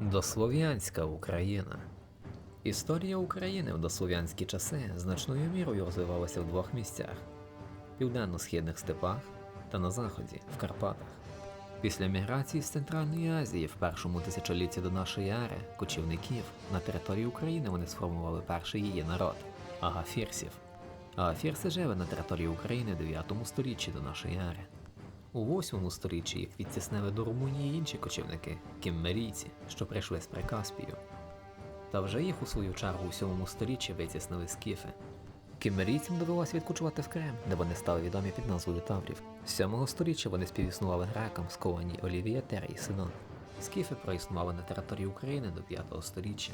Дослов'янська Україна. Історія України в дослов'янські часи значною мірою розвивалася в двох місцях: південно-східних степах та на заході, в Карпатах. Після міграції з Центральної Азії в першому тисячолітті до нашої ери кочівників на території України вони сформували перший її народ агафірсів. Агафірси жили на території України в 9 столітті до нашої ери. У 8 сторіччі їх відтіснили до Румунії інші кочівники кіммерійці, що прийшли з Прикаспію. Та вже їх у свою чергу у 7 сторіччі витіснили скіфи. Кіммерійцям довелося відкочувати в Крим, де вони стали відомі під назвою Таврів. З 7 сторіччя вони співіснували грекам з колонії Олівія і Синон. Скіфи проіснували на території України до 5 століття.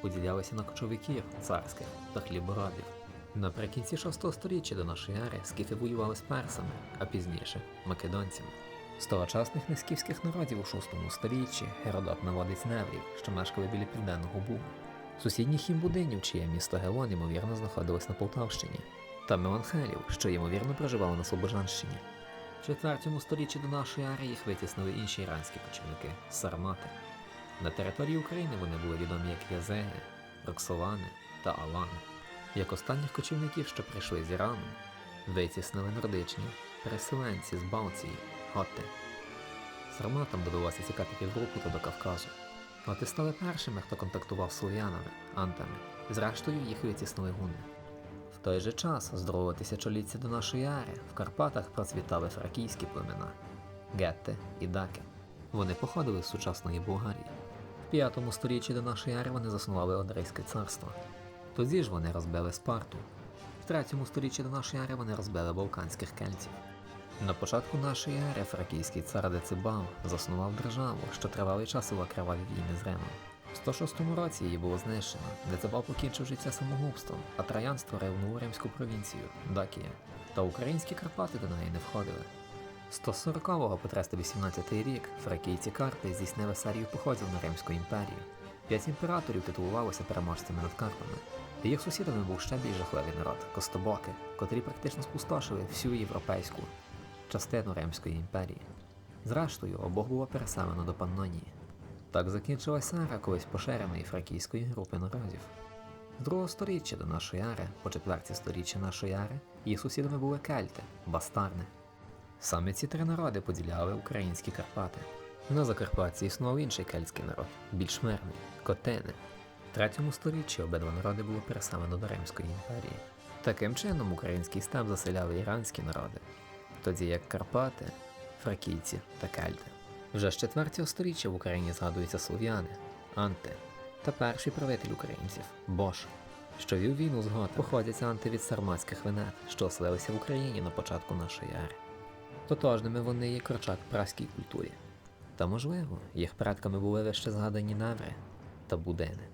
Поділялися на кочовиків, царських та хліборобів. Наприкінці 6 століття до нашої ери скіфи воювали з персами, а пізніше македонцями. З тогочасних нескіфських народів у 6 столітті Геродот наводить неврів, що мешкали біля південного Бугу. Сусідніх їм будинів, чиє місто Гелон, ймовірно, знаходилось на Полтавщині, та Меланхелів, що ймовірно проживали на Слобожанщині. В 4 столітті до нашої ери їх витіснили інші іранські кочівники сармати. На території України вони були відомі як Язеги, Роксолани та Алани. Як останніх кочівників, що прийшли з Ірану, витіснили нордичні переселенці з Балтії, Готти. Сарматам довелося тікати Європу та до Кавказу. Готи стали першими, хто контактував з слов'янами, антами, і зрештою їх витіснили гуни. В той же час, з другого тисячоліття до нашої ери, в Карпатах процвітали фракійські племена гетти і даки. Вони походили з сучасної Болгарії. В 5 столітті до нашої ери вони заснували Одрейське царство. Тоді ж вони розбили Спарту. В 3 столітті до нашої ери вони розбили балканських кельтів. На початку нашої ери фракійський цар Децибал заснував державу, що тривалий час вела криваві війни з Римом. В 106 році її було знищено. Децибал покінчив життя самогубством, а Траян створив нову римську провінцію Дакія. Та українські Карпати до неї не входили. З 140 по 318 рік фракійці карти здійснили серію походів на Римську імперію. П'ять імператорів титулувалися переможцями над Карпами. Їх сусідами був ще більш жахливий народ Костобоки, котрі практично спустошили всю європейську частину Римської імперії. Зрештою, обох було переселено до Паннонії. Так закінчилася ера колись поширеної фракійської групи народів. З другого сторіччя до нашої ери, по четверті сторіччя нашої ери, їх сусідами були кельти, бастарни. Саме ці три народи поділяли українські Карпати. На Закарпатті існував інший кельтський народ, більш мирний котини. В третьому сторіччі обидва народи було переселено до Римської імперії. Таким чином український степ заселяли іранські народи, тоді як Карпати, фракійці та кельти. Вже з 4 сторіччя в Україні згадуються слов'яни, анти та перший правитель українців Бош, що вів війну з готами. Походять анти від сарматських венет, що оселилися в Україні на початку нашої ери. Тотожними вони є крочак праській культурі. Та можливо, їх предками були вище згадані наври та будени.